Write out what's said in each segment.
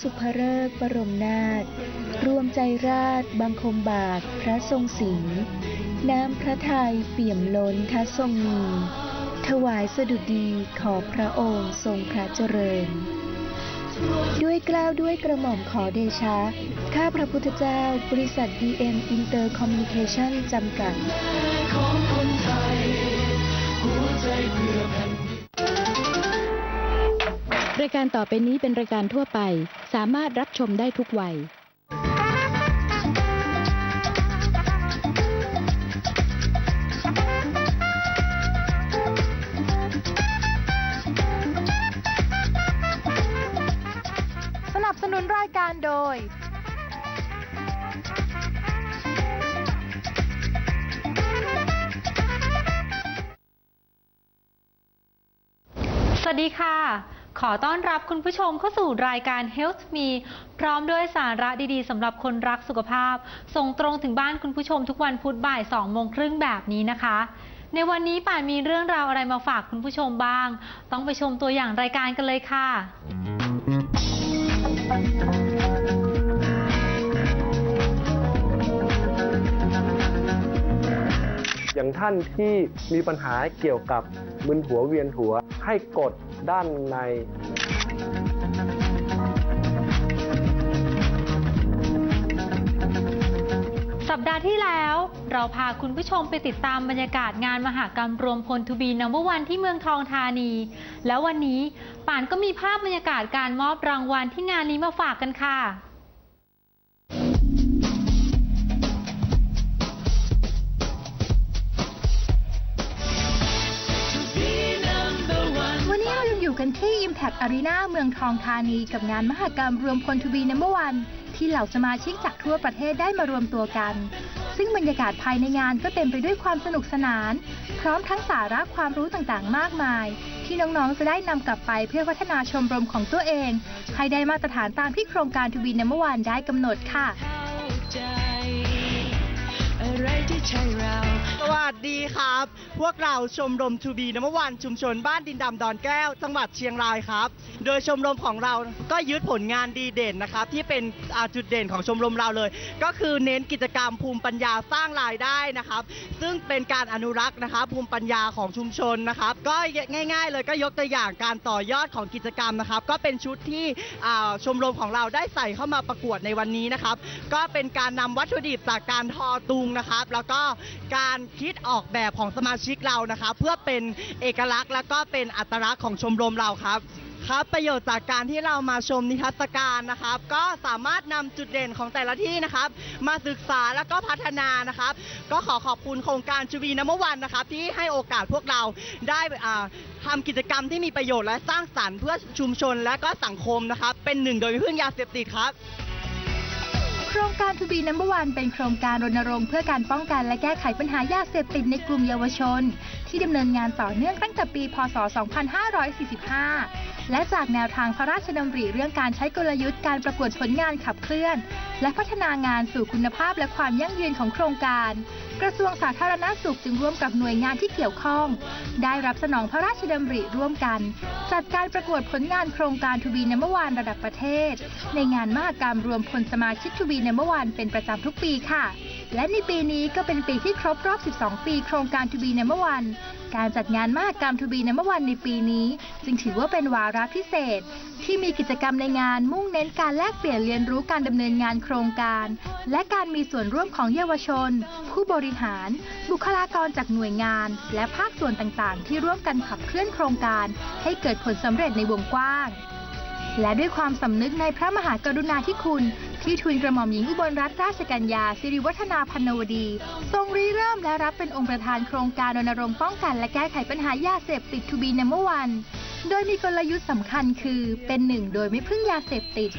สุภเริกบรมนาถรวมใจราชบังคมบาทพระทรงศรีน้ำพระทัยเปี่ยมล้นทัทรงมี ถวายสดุดีขอพระองค์ทรงพระเจริญ ด้วยกล้าวด้วยกระหม่อมขอเดชะ ข้าพระพุทธเจ้า บริษัท DM Inter Communication จำกัดรายการต่อไปนี้เป็นรายการทั่วไป สามารถรับชมได้ทุกวัยสนับสนุนรายการโดย สวัสดีค่ะ ขอต้อนรับคุณผู้ชมเข้าสู่รายการ Health Me พร้อมด้วยสาระดีๆสำหรับคนรักสุขภาพ ส่งตรงถึงบ้านคุณผู้ชมทุกวันพุธบ่าย2โมงครึ่งแบบนี้นะคะ ในวันนี้ป่านมีเรื่องราวอะไรมาฝากคุณผู้ชมบ้าง ต้องไปชมตัวอย่างรายการกันเลยค่ะ อย่างท่านที่มีปัญหาเกี่ยวกับมึนหัวเวียนหัวให้กดด้านใน สัปดาห์ที่แล้ว เราพาคุณผู้ชมไปติดตามบรรยากาศงานมหากรรมรวมพลทูบีนัมเบอร์วันที่เมืองทองธานี แล้ววันนี้ป่านก็มีภาพบรรยากาศการมอบรางวัลที่งานนี้มาฝากกันค่ะ กันที่ Impact Arena เมืองทองธานี กับงานมหกรรมรวมพลทูบีนัมเบอร์วันที่เหล่าสมาชิกจากทั่วประเทศได้มารวมตัวกัน ซึ่งบรรยากาศภายในงานก็เต็มไปด้วยความสนุกสนาน พร้อมทั้งสาระความรู้ต่างๆ มากมาย ที่น้องๆจะได้นำกลับไปเพื่อพัฒนาชมรมของตัวเอง ให้ได้มาตรฐานตามที่โครงการทูบีนัมเบอร์วันได้กำหนดค่ะส วัสดีครับ พวกเราชมรมทูบีน้ำวันชุมชนบ้านดินดำดอนแก้ว จังหวัดเชียงรายครับ โดยชมรมของเราก็ยึดผลงานดีเด่นนะครับ ที่เป็นจุดเด่นของชมรมเราเลย ก็คือเน้นกิจกรรมภูมิปัญญาสร้างรายได้นะครับ ซึ่งเป็นการอนุรักษ์นะครับภูมิปัญญาของชุมชนนะครับ ก็ง่าย ๆ เลยก็ยกตัวอย่างการต่อยอดของกิจกรรมนะครับ ก็เป็นชุดที่ชมรมของเราได้ใส่เข้ามาประกวดในวันนี้นะครับ ก็เป็นการนำวัตถุดิบจากการทอตุงนะครับ แล้วก็การคิดออกแบบของสมาชิกเรานะครับเพื่อเป็นเอกลักษณ์แล้วก็เป็นอัตลักษณ์ของชมรมเราครับครับประโยชน์จากการที่เรามาชมนิทรรศการนะครับ ก็สามารถนำจุดเด่นของแต่ละที่นะครับ มาศึกษาแล้วก็พัฒนานะครับ ก็ขอขอบคุณโครงการจูวีน้ำวันนะครับ ที่ให้โอกาสพวกเราได้อ่าทำกิจกรรมที่มีประโยชน์และสร้างสรรค์เพื่อชุมชนและก็สังคมนะครับ เป็นหนึ่งโดยไม่พึ่งยาเสพติดครับ โครงการทูบีนัมเบอร์วันเป็นโครงการรณรงค์เพื่อการป้องกันและแก้ไขปัญหายาเสพติดในกลุ่มเยาวชน ที่ดำเนินงานต่อเนื่องตั้งแต่ปี พศ 2545 และจากแนวทางพระราชดำริเรื่องการใช้กลยุทธ์การประกวดผลงานขับเคลื่อน และพัฒนางานสู่คุณภาพและความยั่งยืนของโครงการ กระทรวงสาธารณสุขจึงร่วมกับหน่วยงานที่เกี่ยวข้อง ได้รับสนองพระราชดำริร่วมกัน จัดการประกวดผลงานโครงการทูบีนัมเบอวันระดับประเทศ ในงานมหกรรมรวมพลสมาชิกทูบีนัมเบอวันเป็นประจำทุกปีค่ะ และในปีนี้ก็เป็นปีที่ครบรอบ 12 ปีโครงการทูบีนัมเบอวันการจัดงานมหกรรมทูบีนัมเบอวันในปีนี้ จึงถือว่าเป็นวาระพิเศษ ที่มีกิจกรรมในงานมุ่งเน้นการแลกเปลี่ยนเรียนรู้การดำเนินงานโครงการ และการมีส่วนร่วมของเยาวชน ผู้บริหาร บุคลากรจากหน่วยงาน และภาคส่วนต่างๆ ที่ร่วมกันขับเคลื่อนโครงการ ให้เกิดผลสำเร็จในวงกว้าง และด้วยความสำนึกในพระมหากรุณาธิคุณ ที่ทุนกระหม่อมหญิงอุบลรัตนราชกัญญาสิริวัฒนาพันนวดี ทรงริเริ่มและรับเป็นองค์ประธานโครงการรณรงค์ป้องกัน และแก้ไขปัญหายาเสพติดทูบีนัมเบอร์วัน โดยมีกลยุทธ์สำคัญคือเป็นหนึ่งโดยไม่พึ่งยาเสพติด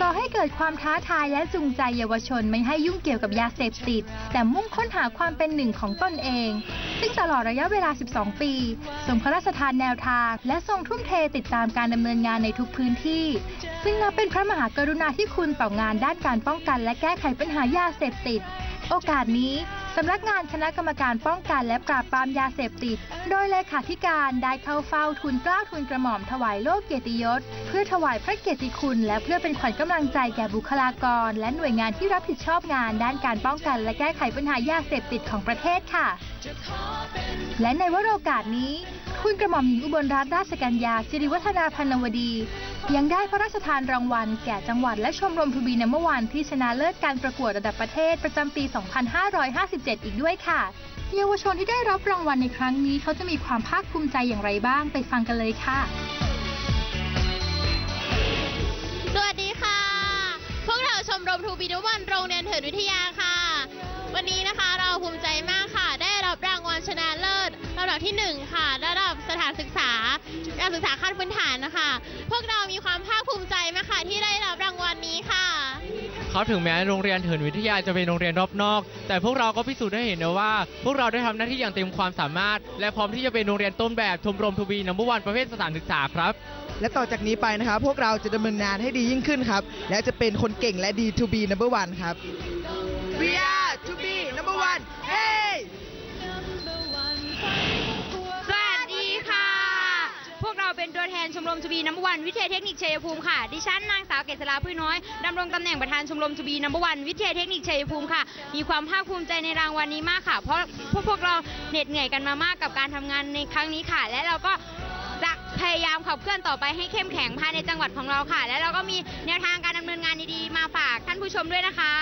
ก่อให้เกิดความท้าทายและจูงใจเยาวชนไม่ให้ยุ่งเกี่ยวกับยาเสพติด แต่มุ่งค้นหาความเป็นหนึ่งของตนเอง ซึ่งตลอดระยะเวลา 12 ปีทรงพระราชทานแนวทาง และทรงทุ่มเทติดตามการดำเนินงานในทุกพื้นที่ ซึ่งนับเป็นพระมหากรุณาธิคุณต่องานด้านการป้องกัน และแก้ไขปัญหายาเสพติด โอกาสนี้ สำนักงานคณะกรรมการป้องกันและปราบปรามยาเสพติด โดยเลขาธิการได้เข้าเฝ้าทุนเกล้าทุนกระหม่อมถวายโลกเกียรติยศ เพื่อถวายพระเกียรติคุณ และเพื่อเป็นขวัญกำลังใจแก่บุคลากร และหน่วยงานที่รับผิดชอบงานด้านการป้องกัน และแก้ไขปัญหายาเสพติดของประเทศค่ะ และในวโรกาสนี้คุณกระหม่อมหญิงอุบลรัตนราชกัญญาสิริวัฒนาพันวดี ยังได้พระราชทานรางวัลแก่จังหวัดและชมรมทูบีนัมเบอวันที่ชนะเลิศการประกวดระดับประเทศประจำปี 2557 อีกด้วยค่ะ เยาวชนที่ได้รับรางวัลในครั้งนี้เขาจะมีความภาคภูมิใจอย่างไรบ้างไปฟังกันเลยค่ะ สวัสดีค่ะ พวกเราชมรมทูบีนุวันโรงเรียนเถิดวิทยาค่ะ วันนี้นะคะเราภูมิใจมากค่ะ ได้รับรางวัลชนะเลิศระดับที่หนึ่งค่ะ กษาการศึกษาขั้นพื้นฐานนะคะ พวกเรามีความภาคภูมิใจมากค่ะที่ได้รับรางวัลนี้ค่ะ เขาถึงแม้โรงเรียนเถินวิทยาจะเป็นโรงเรียนรอบนอก แต่พวกเราก็พิสูจน์ได้เห็นนะว่า พวกเราได้ทำหน้าที่อย่างเต็มความสามารถ และพร้อมที่จะเป็นโรงเรียนต้นแบบชมรมทูบีนัมเบอร์วันประเภทสถานศึกษาครับ และต่อจากนี้ไปนะครับพวกเราจะดำเนินงานให้ดียิ่งขึ้นครับ และจะเป็นคนเก่งและดี to be number one ครับ We are to be เราเป็นตัวแทนชมรมจูบีนัมวันวิทยาเทคนิคชัยภูมิค่ะ ดิฉันนางสาวเกษราพืชน้อยดำรงตำแหน่งประธานชมรมจูบีนัมวันวิทยาเทคนิคชัยภูมิค่ะ มีความภาคภูมิใจในรางวัลนี้มากค่ะ เพราะพวกพวกเราเหน็ดเหนื่อยกันมามากกับการทำงานในครั้งนี้ค่ะ และเราก็จะพยายามขับเคลื่อนต่อไปให้เข้มแข็งภายในจังหวัดของเราค่ะ และเราก็มีแนวทางการดำเนินงานดีๆมาฝากท่านผู้ชมด้วยนะคะ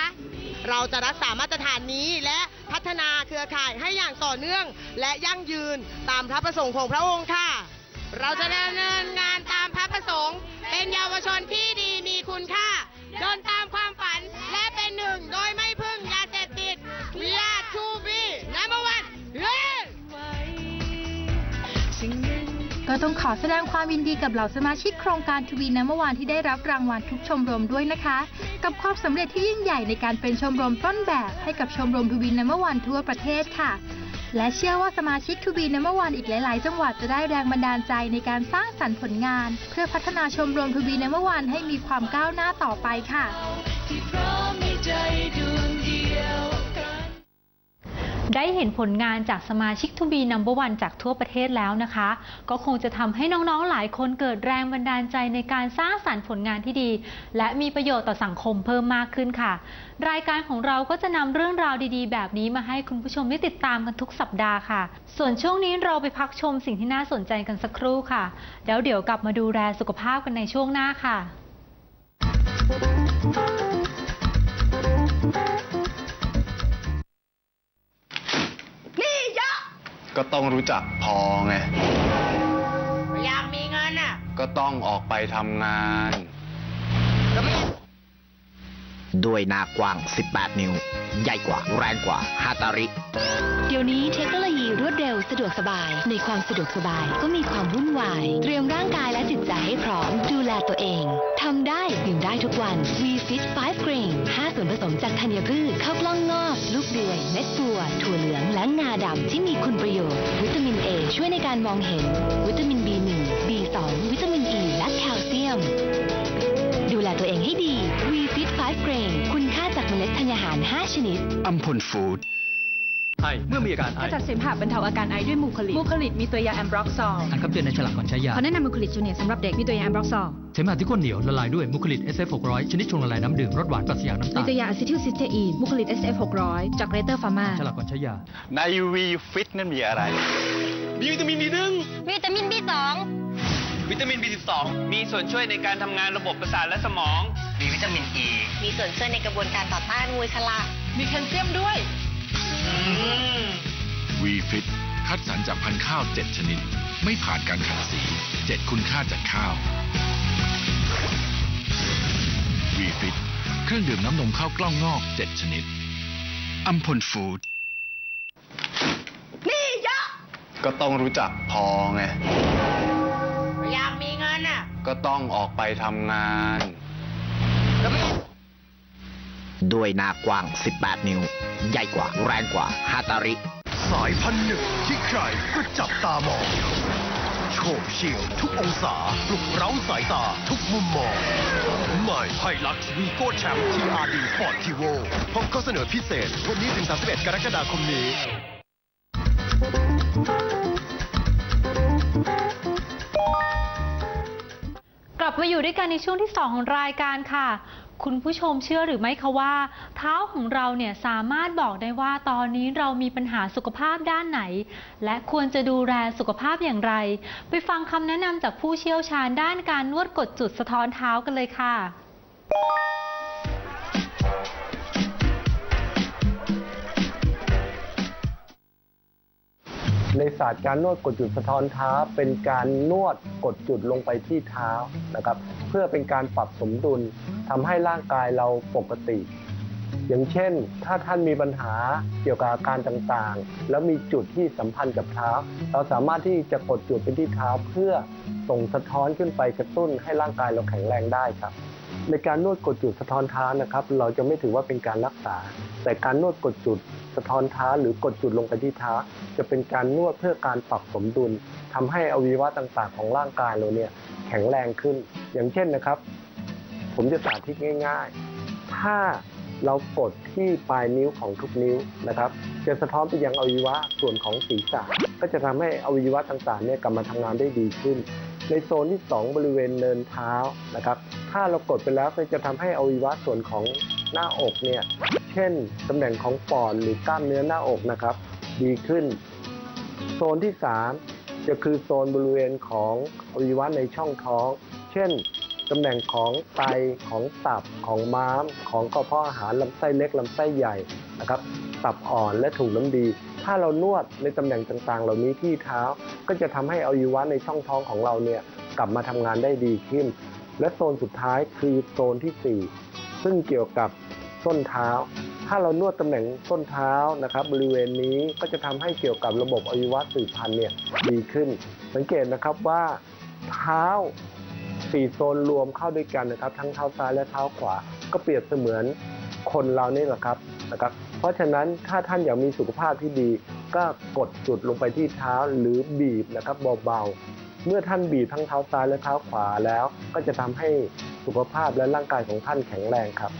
เราจะรักษามาตรฐานนี้และพัฒนาเครือข่ายให้อย่างต่อเนื่อง และยั่งยืนตามพระประสงค์ของพระองค์ค่ะ เราจะดำเนินงานตามพระประสงค์ เป็นเยาวชนที่ดีมีคุณค่า เดินตามความฝันและเป็นหนึ่งโดยไม่พึ่งยาเสพติด We are to be number one เย้ก็ต้องขอแสดงความยินดีกับเหล่าสมาชิกโครงการทวีน้ำเมื่อวานที่ได้รับรางวัลทุกชมรมด้วยนะคะ กับความสำเร็จที่ยิ่งใหญ่ในการเป็นชมรมต้นแบบให้กับชมรมทวีน้ำเมื่อวานทั่วประเทศค่ะ และเชื่อว่าสมาชิกทูบีน้ำเมื่อวานอีกหลาย ๆ จังหวัดจะได้แรงบันดาลใจในการสร้างสรรค์ผลงาน เพื่อพัฒนาชมรมทูบีน้ำเมื่อวานให้มีความก้าวหน้าต่อไปค่ะ ได้เห็นผลงานจากสมาชิกทูบีนัมเบอร์วันจากทั่วประเทศแล้วนะคะ ก็คงจะทำให้น้องๆหลายคนเกิดแรงบันดาลใจในการสร้างสรรค์ผลงานที่ดี และมีประโยชน์ต่อสังคมเพิ่มมากขึ้นค่ะ รายการของเราก็จะนำเรื่องราวดีๆ แบบนี้มาให้คุณผู้ชมได้ติดตามกันทุกสัปดาห์ค่ะ ส่วนช่วงนี้เราไปพักชมสิ่งที่น่าสนใจกันสักครู่ค่ะ แล้วเดี๋ยวกลับมาดูแลสุขภาพกันในช่วงหน้าค่ะ ก็ต้องรู้จักพอไง อยากมีเงินอะ ก็ต้องออกไปทำงาน ด้วยหน้ากว้าง 18 นิ้ว ใหญ่กว่า แรงกว่าฮาตาริ เดี๋ยวนี้เทคโนโลยีรวดเร็วสะดวกสบาย ในความสะดวกสบายก็มีความวุ่นวาย เตรียมร่างกายและจิตใจให้พร้อม ดูแลตัวเองทำได้ดื่มได้ทุกวัน V Fit 5 Grain 5ส่วนผสมจากธัญพืชข้าวกล้องงอก ลูกเดือย เม็ดบัว ถั่วเหลือง และงาดำที่มีคุณประโยชน์ วิตามิน A ช่วยในการมองเห็น วิตามิน B1 B2 วิตามิน E และแคลเซียม ดูแลตัวเองให้ดี V Fit 5 Grain คุณค่าจากเมล็ดธัญญาหาร 5 ชนิด อัมพลฟู้ดไอเมื่อมีอาการไอขจัดเสมหะบรรเทาอาการไอด้วยมูคลิดมูคลิดมีตัวยาแอมบร็อกซอลอ่านคำเตือนในฉลากก่อนใช้ยาขอแนะนำมูคลิดจูเนียร์สำหรับเด็กมีตัวยาแอมบร็อกซอลเสมหะที่ข้นเหนียวละลายด้วยมุคลิด SF 600ชนิดชงละลายน้ำดื่มรสหวานปราศจากน้ำมีตาลตัวยาอะซิทิลซิสเทอีนมูคลิด SF 600จากเรเตอร์ฟาร์มาฉลากก่อนใช้ยาในวีฟิตนั่นมีอะไรมีวิตามิน B1 วิตามิน B2 วิตามิน B12 มีส่วนช่วยในการทำงานระบบประสาทและสมองมี วิตามิน E มีส่วนช่วยในกระบวนการต่อต้านงูฉลาดมีแคลเซียมด้วยวีฟิตคัดสรรจากพันธุ์ข้าว 7 ชนิด ไม่ผ่านการขัดสี 7 คุณค่าจากข้าววีฟิตเครื่องดื่มน้ำนมข้าวกล้องงอก 7 ชนิดอัมพลฟู้ดก็ต้องรู้จักพอไงอยากมีเงินอะ ก็ต้องออกไปทำงาน ด้วยหน้ากว้าง 18 นิ้ว ใหญ่กว่าแรงกว่าฮาตาริ สายพันธุ์หนึ่งที่ใครก็จับตามองโฉบเฉี่ยวทุกองศาปลุกเร้าสายตาทุกมุมมอง ใหม่ไฮลักซ์วีโก้แชมป์ TRD Sport t i v o พบข้อเสนอพิเศษวันนี้ถึง 31 กรกฎาคมนี้ ลับมาอยู่ด้วยกันในช่วงที่ 2 ของรายการค่ะ คุณผู้ชมเชื่อหรือไม่คะว่า เท้าของเราเนี่ยสามารถบอกได้ว่าตอนนี้เรามีปัญหาสุขภาพด้านไหน และควรจะดูแลสุขภาพอย่างไร ไปฟังคำแนะนำจากผู้เชี่ยวชาญด้านการนวดกดจุดสะท้อนเท้ากันเลยค่ะ ในศาสตร์การนวดกดจุดสะท้อนเท้าเป็นการนวดกดจุดลงไปที่เท้านะครับ เพื่อเป็นการปรับสมดุลทำให้ร่างกายเราปกติ อย่างเช่น ถ้าท่านมีปัญหาเกี่ยวกับอาการต่างๆ แล้วมีจุดที่สัมพันธ์กับเท้า เราสามารถที่จะกดจุดไปที่เท้าเพื่อส่งสะท้อนขึ้นไปกระตุ้นให้ร่างกายเราแข็งแรงได้ครับ ในการนวดกดจุดสะท้อนเท้านะครับ เราจะไม่ถือว่าเป็นการรักษา แต่การนวดกดจุดสะท้อนเท้าหรือกดจุดลงไปที่เท้า จะเป็นการนวดเพื่อการปรับสมดุลทำให้อวัยวะต่างๆ ของร่างกายเราเนี่ยแข็งแรงขึ้น อย่างเช่นนะครับ ผมจะสาธิตง่าย ๆ ถ้าเรากดที่ปลายนิ้วของทุกนิ้วนะครับ จะสะท้อนไปยังอวัยวะส่วนของศีรษะ ก็จะทำให้อวัยวะต่างๆเนี่ยกลับมาทำงานได้ดีขึ้น ในโซนที่ 2 บริเวณเนินเท้านะครับ ถ้าเรากดไปแล้วจะทำให้อวัยวะส่วนของหน้าอกเนี่ย เช่นตำแหน่งของปอดหรือกล้ามเนื้อหน้าอกนะครับ ดีขึ้น โซนที่ 3 จะคือโซนบริเวณของอวัยวะในช่องท้อง เช่นตำแหน่งของไตของตับของม้าม ของกระเพาะอาหารลำไส้เล็กลำไส้ใหญ่นะครับตับอ่อนและถุงน้ำดี ถ้าเรานวดในตำแหน่งต่างๆ เหล่านี้ที่เท้าก็จะทำให้อวัยวะในช่องท้องของเราเนี่ยกลับมาทำงานได้ดีขึ้น และโซนสุดท้ายคือโซนที่ 4 ซึ่งเกี่ยวกับส้นเท้า ถ้าเรานวดตำแหน่งส้นเท้านะครับ บริเวณนี้ก็จะทำให้เกี่ยวกับระบบอวัยวะสืบพันธุ์เนี่ยดีขึ้น สังเกตนะครับว่าเท้าสี่โซนรวมเข้าด้วยกันนะครับ ทั้งเท้าซ้ายและเท้าขวา ก็เปรียบเสมือนคนเรานี่แหละครับนะครับ เพราะฉะนั้นถ้าท่านอยากมีสุขภาพที่ดี ก็กดจุดลงไปที่เท้าหรือบีบนะครับเบาๆ เมื่อท่านบีบทั้งเท้าซ้ายและเท้าขวาแล้ว ก็จะทำให้สุขภาพและร่างกายของท่านแข็งแรงครับ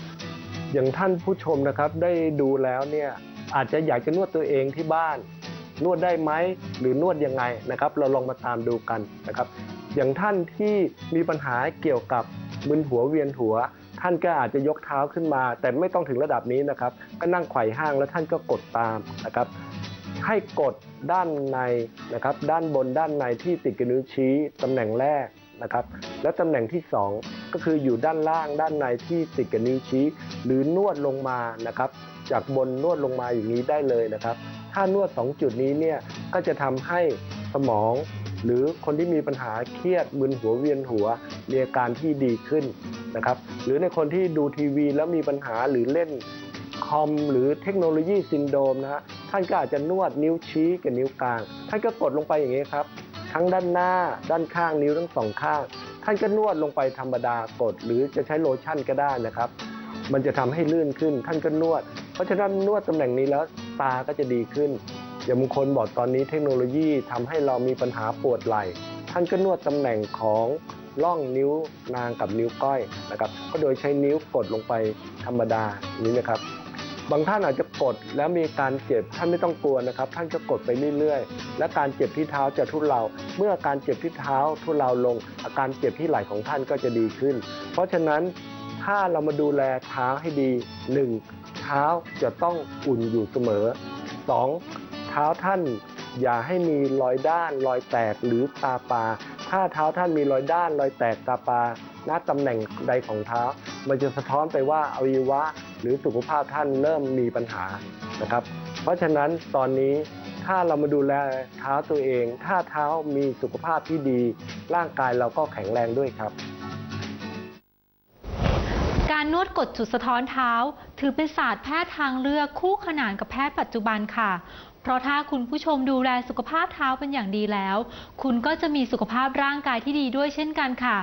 อย่างท่านผู้ชมนะครับได้ดูแล้วเนี่ยอาจจะอยากจะนวดตัวเองที่บ้าน นวดได้ไหมหรือนวดยังไงนะครับ เราลองมาตามดูกันนะครับ อย่างท่านที่มีปัญหาเกี่ยวกับมึนหัวเวียนหัว ท่านก็อาจจะยกเท้าขึ้นมา แต่ไม่ต้องถึงระดับนี้นะครับ ก็นั่งไขว่ห้างแล้วท่านก็กดตามนะครับ ให้กด ด้านในนะครับ ด้านบนด้านในที่ติดกับนิ้วชี้ตำแหน่งแรกนะครับ แล้วตำแหน่งที่ 2 ก็คืออยู่ด้านล่างด้านในที่ติดกับนิ้วชี้ หรือนวดลงมานะครับ จากบนนวดลงมาอย่างนี้ได้เลยนะครับ ถ้านวด 2 จุดนี้เนี่ยก็จะทำให้สมอง หรือคนที่มีปัญหาเครียดมึนหัวเวียนหัวมีอาการที่ดีขึ้นนะครับ หรือในคนที่ดูทีวีแล้วมีปัญหาหรือเล่น คอมหรือเทคโนโลยีซินโดรมนะฮะท่านก็อาจจะนวดนิ้วชี้กับนิ้วกลาง ท่านก็กดลงไปอย่างนี้ครับ ทั้งด้านหน้าด้านข้างนิ้วทั้งสองข้าง ท่านก็นวดลงไปธรรมดากด หรือจะใช้โลชั่นก็ได้นะครับ มันจะทำให้ลื่นขึ้น ท่านก็นวด เพราะฉะนั้นนวดตำแหน่งนี้แล้วตาก็จะดีขึ้นอย่างบางคนบอกตอนนี้เทคโนโลยีทำให้เรามีปัญหาปวดไหล่ ท่านก็นวดตำแหน่งของร่องนิ้วนางกับนิ้วก้อยนะครับ ก็โดยใช้นิ้วกดลงไปธรรมดาอย่างนี้นะครับ บางท่านอาจจะกดแล้วมีการเจ็บท่านไม่ต้องกลัวนะครับ ท่านก็กดไปเรื่อยๆ และการเจ็บที่เท้าจะทุเลาเมื่ออาการเจ็บที่เท้าทุเลาลง อาการเจ็บที่ไหล่ของท่านก็จะดีขึ้น เพราะฉะนั้นถ้าเรามาดูแลเท้าให้ดี 1. เท้าจะต้องอุ่นอยู่เสมอ 2. เท้าท่านอย่าให้มีรอยด้านรอยแตกหรือตาปาถ้าเท้าท่านมีรอยด้านรอยแตกตาปาณตำแหน่งใดของเท้า มันจะสะท้อนไปว่าอวัยวะหรือสุขภาพท่านเริ่มมีปัญหานะครับ เพราะฉะนั้นตอนนี้ถ้าเรามาดูแลเท้าตัวเอง ถ้าเท้ามีสุขภาพที่ดี ร่างกายเราก็แข็งแรงด้วยครับ การนวดกดจุดสะท้อนเท้า ถือเป็นศาสตร์แพทย์ทางเลือกคู่ขนานกับแพทย์ปัจจุบันค่ะเพราะถ้าคุณผู้ชมดูแลสุขภาพเท้าเป็นอย่างดีแล้ว คุณก็จะมีสุขภาพร่างกายที่ดีด้วยเช่นกันค่ะ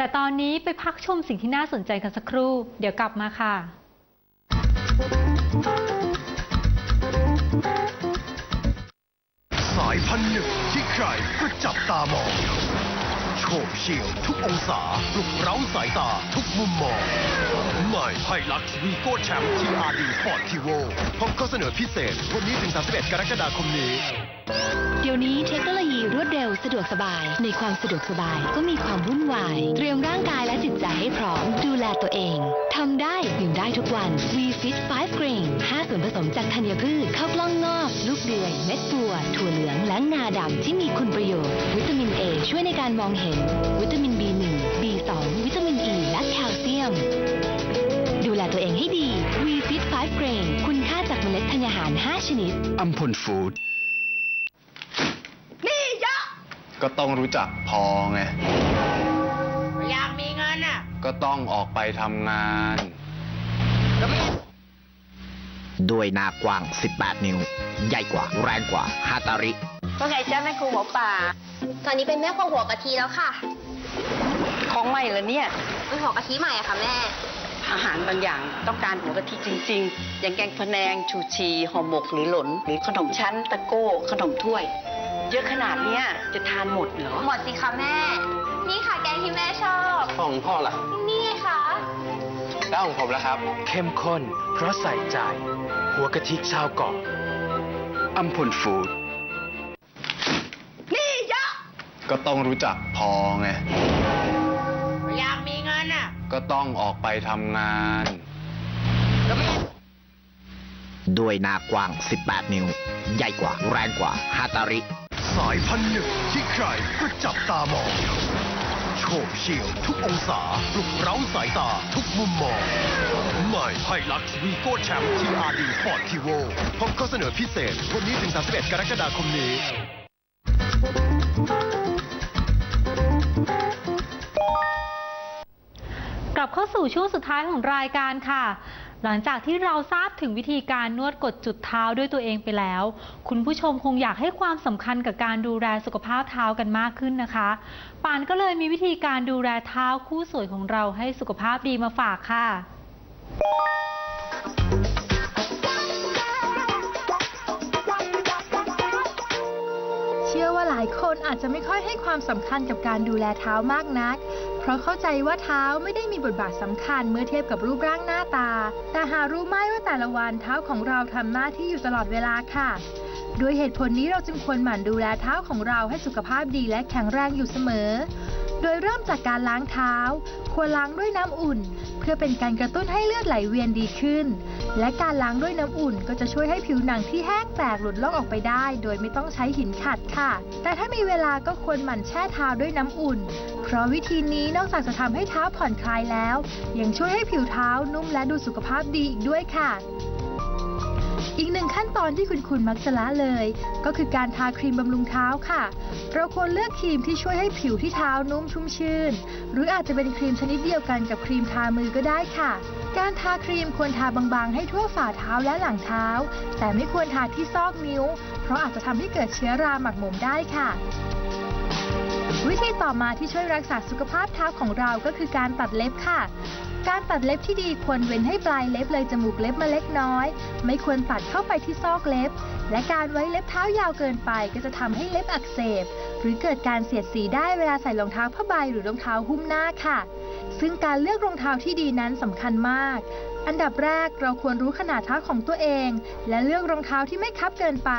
แต่ตอนนี้ไปพักชมสิ่งที่น่าสนใจกันสักครู่ เดี๋ยวกลับมาค่ะสายพันธุ์หนึ่งที่ใครก็จับตามองโฉบเฉี่ยวทุกองศาปลุกเร้าสายตาทุกมุมมองใหม่ไฮลักซ์วีโก้แชมป์ TRD Sport t i v o พบข้อเสนอพิเศษ วันนี้ถึง 31 กรกฎาคมนี้ เดี๋ยวนี้เทคโนโลยีรวดเร็วสะดวกสบาย ในความสะดวกสบายก็มีความวุ่นวาย เตรียมร่างกายและจิตใจให้พร้อม ดูแลตัวเอง ทำได้ดื่มได้ทุกวัน V Fit 5 Grain 5ส่วนผสมจากธัญพืชข้าวกล้องงอก ลูกเดือย เม็ดบัว ถั่วเหลือง และงาดำที่มีคุณประโยชน์ วิตามิน A ช่วยในการมองเห็น วิตามิน B1 B2 วิตามิน E และแคลเซียม ดูแลตัวเองให้ดี V Fit 5 Grain คุณค่าจากเมล็ดธัญญาหาร 5 ชนิดอัมพลฟู้ด นี่เยอะ ก็ต้องรู้จักพอไง อยากมีเงินอะ ก็ต้องออกไปทำงาน ด้วยหน้ากว้าง 18 นิ้ว ใหญ่กว่า แรงกว่าฮาตาริ ว่าไงจ้าแม่ครูหัวป่า ตอนนี้เป็นแม่ครัวหัวกะทิแล้วค่ะของใหม่เหรอเนี่ย เป็นหัวกะทิใหม่อะค่ะแม่ อาหารบางอย่างต้องการหัวกะทิจริง ๆ อย่างแกงพะแนงชูชีห่อหมกหรือหลนหรือขนมชั้นตะโก้ขนมถ้วย เยอะขนาดเนี้ยจะทานหมดเหรอ หมดสิคะแม่ นี่ค่ะแกงที่แม่ชอบ ของพ่อล่ะ นี่ไงคะแล้วของผมล่ะครับ เข้มข้น เพราะใส่ใจ หัวกะทิชาวเกาะอัมพลฟู้ดนี่เยอะก็ต้องรู้จักพอไง อยากมีเงินอะ ก็ต้องออกไปทำงาน ด้วยหน้ากว้าง 18 นิ้ว ใหญ่กว่า แรงกว่าฮาตาริ สายพันหนึ่งที่ใครก็จับตามองโฉบเฉี่ยวทุกองศาปลุกเร้าสายตาทุกมุมมอง ใหม่ไฮลักซ์วีโก้แชมป์ TRD Sport t i v o พบข้อเสนอพิเศษ วันนี้ถึง 31 กรกฎาคมนี้ กลับเข้าสู่ช่วงสุดท้ายของรายการค่ะ หลังจากที่เราทราบถึงวิธีการนวดกดจุดเท้าด้วยตัวเองไปแล้ว คุณผู้ชมคงอยากให้ความสำคัญกับการดูแลสุขภาพเท้ากันมากขึ้นนะคะ ปานก็เลยมีวิธีการดูแลเท้าคู่สวยของเราให้สุขภาพดีมาฝากค่ะเชื่อว่าหลายคนอาจจะไม่ค่อยให้ความสำคัญกับการดูแลเท้ามากนัก เพราะเข้าใจว่าเท้าไม่ได้ มีบทบาทสำคัญเมื่อเทียบกับรูปร่างหน้าตา แต่หารู้ไหมว่าแต่ละวันเท้าของเราทำหน้าที่อยู่ตลอดเวลาค่ะด้วยเหตุผลนี้เราจึงควรหมั่นดูแลเท้าของเราให้สุขภาพดีและแข็งแรงอยู่เสมอ โดยเริ่มจากการล้างเท้า ควรล้างด้วยน้ำอุ่น เพื่อเป็นการกระตุ้นให้เลือดไหลเวียนดีขึ้น และการล้างด้วยน้ำอุ่นก็จะช่วยให้ผิวหนังที่แห้งแตกหลุดลอกออกไปได้ โดยไม่ต้องใช้หินขัดค่ะ แต่ถ้ามีเวลาก็ควรหมั่นแช่เท้าด้วยน้ำอุ่น เพราะวิธีนี้นอกจากจะทำให้เท้าผ่อนคลายแล้ว ยังช่วยให้ผิวเท้านุ่มและดูสุขภาพดีอีกด้วยค่ะ อีกหนึ่งขั้นตอนที่คุณคุณมักจะละเลย ก็คือการทาครีมบำรุงเท้าค่ะ เราควรเลือกครีมที่ช่วยให้ผิวที่เท้านุ่มชุ่มชื่น หรืออาจจะเป็นครีมชนิดเดียวกันกับครีมทามือก็ได้ค่ะ การทาครีมควรทาบางๆ ให้ทั่วฝ่าเท้าและหลังเท้า แต่ไม่ควรทาที่ซอกนิ้ว เพราะอาจจะทำให้เกิดเชื้อราหมักหมมได้ค่ะ วิธีต่อมาที่ช่วยรักษาสุขภาพเท้าของเราก็คือการตัดเล็บค่ะ การตัดเล็บที่ดีควรเว้นให้ปลายเล็บเลยจมูกเล็บมาเล็กน้อย ไม่ควรตัดเข้าไปที่ซอกเล็บ และการไว้เล็บเท้ายาวเกินไปก็จะทำให้เล็บอักเสบ หรือเกิดการเสียดสีได้เวลาใส่รองเท้าผ้าใบหรือรองเท้าหุ้มหน้าค่ะซึ่งการเลือกรองเท้าที่ดีนั้นสำคัญมากอันดับแรกเราควรรู้ขนาดเท้าของตัวเอง และเลือกรองเท้าที่ไม่คับเกินไป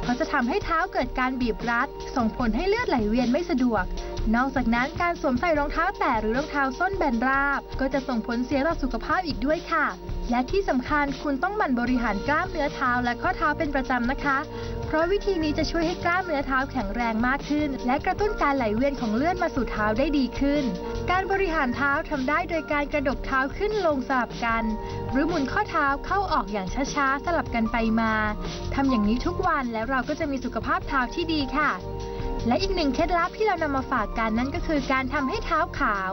เพราะจะทำให้เท้าเกิดการบีบรัด ส่งผลให้เลือดไหลเวียนไม่สะดวก นอกจากนั้นการสวมใส่รองเท้าแตะหรือรองเท้าส้นแบนราบ ก็จะส่งผลเสียต่อสุขภาพอีกด้วยค่ะ และที่สำคัญคุณต้องหมั่นบริหารกล้ามเนื้อเท้าและข้อเท้าเป็นประจำนะคะ เพราะวิธีนี้จะช่วยให้กล้ามเนื้อเท้าแข็งแรงมากขึ้น และกระตุ้นการไหลเวียนของเลือดมาสู่เท้าได้ดีขึ้น การบริหารเท้าทำได้โดยการกระดกเท้าขึ้นลงสลับกันหรือหมุนข้อเท้าเข้าออกอย่างช้าๆ สลับกันไปมาทำอย่างนี้ทุกวันแล้วเราก็จะมีสุขภาพเท้าที่ดีค่ะ และอีกหนึ่งเคล็ดลับที่เรานำมาฝากกันนั่นก็คือการทำให้เท้าขาว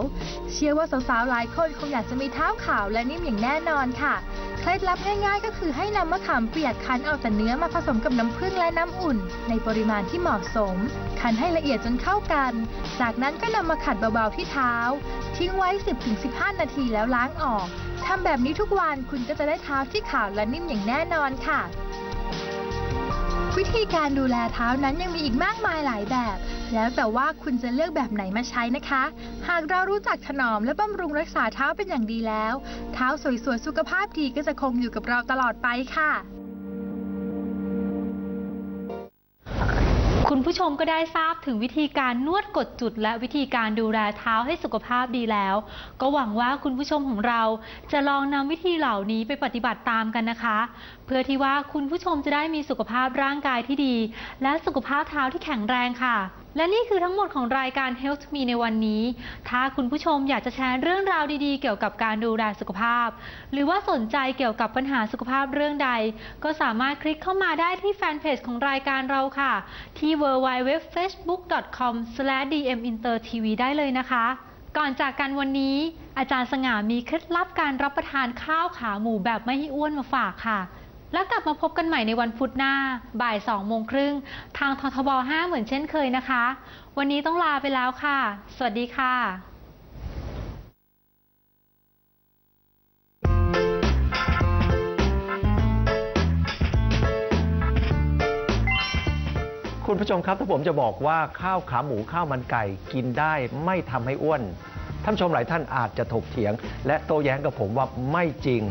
เชื่อว่าสาวๆหลายคนคงอยากจะมีเท้าขาวและนิ่มอย่างแน่นอนค่ะ เคล็ดลับง่ายๆก็คือให้นำมะขามเปียกคั้นเอาแต่เนื้อมาผสมกับน้ำผึ้งและน้ำอุ่น ในปริมาณที่เหมาะสม คั้นให้ละเอียดจนเข้ากัน จากนั้นก็นำมาขัดเบาๆที่เท้า ทิ้งไว้ 10-15 นาทีแล้วล้างออกทำแบบนี้ทุกวันคุณก็จะได้เท้าที่ขาวและนิ่มอย่างแน่นอนค่ะ วิธีการดูแลเท้านั้นยังมีอีกมากมายหลายแบบ แล้วแต่ว่าคุณจะเลือกแบบไหนมาใช้นะคะ หากเรารู้จักถนอมและบำรุงรักษาเท้าเป็นอย่างดีแล้ว เท้าสวยๆสุขภาพดีก็จะคงอยู่กับเราตลอดไปค่ะ คุณผู้ชมก็ได้ทราบถึงวิธีการนวดกดจุด และวิธีการดูแลเท้าให้สุขภาพดีแล้ว ก็หวังว่าคุณผู้ชมของเราจะลองนำวิธีเหล่านี้ไปปฏิบัติตามกันนะคะ เพื่อที่ว่าคุณผู้ชมจะได้มีสุขภาพร่างกายที่ดี และสุขภาพเท้าที่แข็งแรงค่ะ และนี่คือทั้งหมดของรายการ Health Me ในวันนี้ ถ้าคุณผู้ชมอยากจะแชร์เรื่องราวดีๆ เกี่ยวกับการดูแลสุขภาพ หรือว่าสนใจเกี่ยวกับปัญหาสุขภาพเรื่องใด ก็สามารถคลิกเข้ามาได้ที่แฟนเพจของรายการเราค่ะ ที่ www.facebook.com/dmintertv ได้เลยนะคะ ก่อนจากกันวันนี้ อาจารย์สง่ามีเคล็ดลับการรับประทานข้าวขาหมูแบบไม่ให้อ้วนมาฝากค่ะ แล้วกลับมาพบกันใหม่ในวันพุธหน้า บ่าย2โมงครึ่งทางททบ 5 เหมือนเช่นเคยนะคะ วันนี้ต้องลาไปแล้วค่ะ สวัสดีค่ะคุณผู้ชมครับถ้าผมจะบอกว่าข้าวขาหมูข้าวมันไก่กินได้ไม่ทำให้อ้วน ท่านชมหลายท่านอาจจะถกเถียง และโต้แย้งกับผมว่าไม่จริง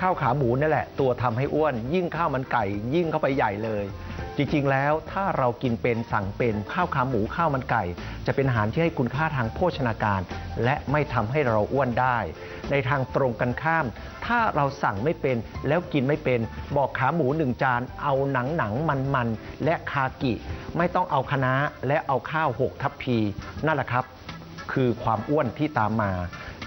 ข้าวขาหมูนั่แหละ ตัวทำให้อ้วน ยิ่งข้าวมันไก่ ยิ่งเข้าไปใหญ่เลย จริงๆ แล้วถ้าเรากินเป็นสั่งเป็นข้าวขาหมูข้าวมันไก่ จะเป็นอาหารที่ให้คุณค่าทางโภชนาการ และไม่ทำให้เราอ้วนได้ ในทางตรงกันข้าม ถ้าเราสั่งไม่เป็นแล้วกินไม่เป็น บอกขาหมูหนึ่งจาน เอาหนังหนังมันมันๆและคากิ ไม่ต้องเอาคะน้าและเอาข้าวหกทัพพีนั่นแหละครับ คือความอ้วนที่ตามมา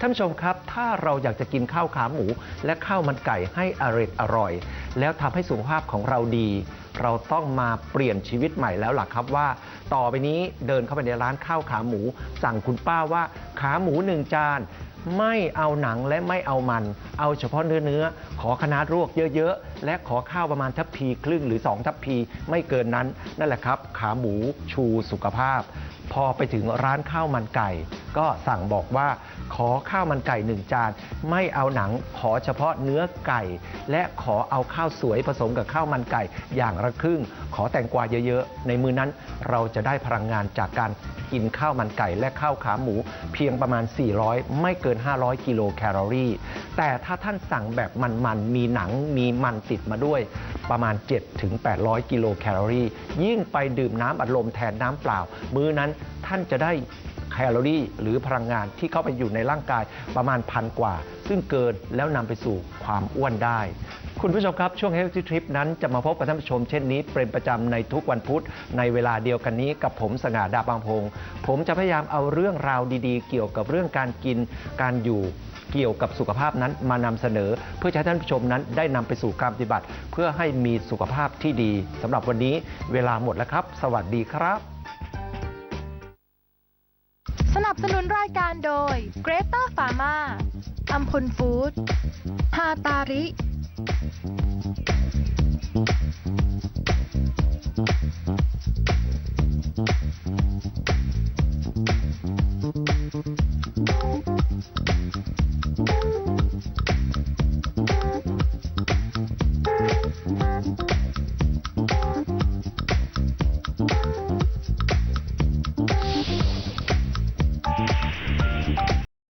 ท่านผู้ชมครับ ถ้าเราอยากจะกินข้าวขาหมู และข้าวมันไก่ให้อร่อยอร่อย แล้วทำให้สุขภาพของเราดี เราต้องมาเปลี่ยนชีวิตใหม่แล้วล่ะครับว่า ต่อไปนี้เดินเข้าไปในร้านข้าวขาหมู สั่งคุณป้าว่าขาหมูหนึ่งจาน ไม่เอาหนังและไม่เอามัน เอาเฉพาะเนื้อเนื้อ ขอคณะรวกเยอะๆ และขอข้าวประมาณทัพพีครึ่งหรือ 2 ทัพพีไม่เกินนั้น นั่นแหละครับ ขาหมูชูสุขภาพ พอไปถึงร้านข้าวมันไก่ ก็สั่งบอกว่าขอข้าวมันไก่หนึ่งจาน ไม่เอาหนังขอเฉพาะเนื้อไก่ และขอเอาข้าวสวยผสมกับข้าวมันไก่อย่างละครึ่ง ขอแตงกวาเยอะๆ ในมือนั้นเราจะได้พลังงานจากการ กินข้าวมันไก่และข้าวขาหมู เพียงประมาณ 400 ไม่เกิน 500 กิโลแคลอรี่ แต่ถ้าท่านสั่งแบบมันๆ มีหนังมีมันติดมาด้วย ประมาณ 7-800 กิโลแคลอรี่ ยิ่งไปดื่มน้ำอัดลมแทนน้ำเปล่า มื้อนั้นท่านจะได้แคลอรี่หรือพลังงานที่เข้าไปอยู่ในร่างกายประมาณพันกว่า ซึ่งเกินแล้วนำไปสู่ความอ้วนได้ คุณผู้ชมครับ ช่วง Healthy Trip นั้นจะมาพบกับท่านผู้ชมเช่นนี้ เป็นประจำในทุกวันพุธในเวลาเดียวกันนี้กับผมสง่าดาบางพงศ์ผมจะพยายามเอาเรื่องราวดีๆ เกี่ยวกับเรื่องการกินการอยู่เกี่ยวกับสุขภาพนั้นมานำเสนอ เพื่อให้ท่านผู้ชมนั้นได้นำไปสู่การปฏิบัติ เพื่อให้มีสุขภาพที่ดีสำหรับวันนี้เวลาหมดแล้วครับ สวัสดีครับ สนับสนุนรายการโดยเกรเตอร์ฟาร์มาอัมพลฟู้ดฮาตาริ Música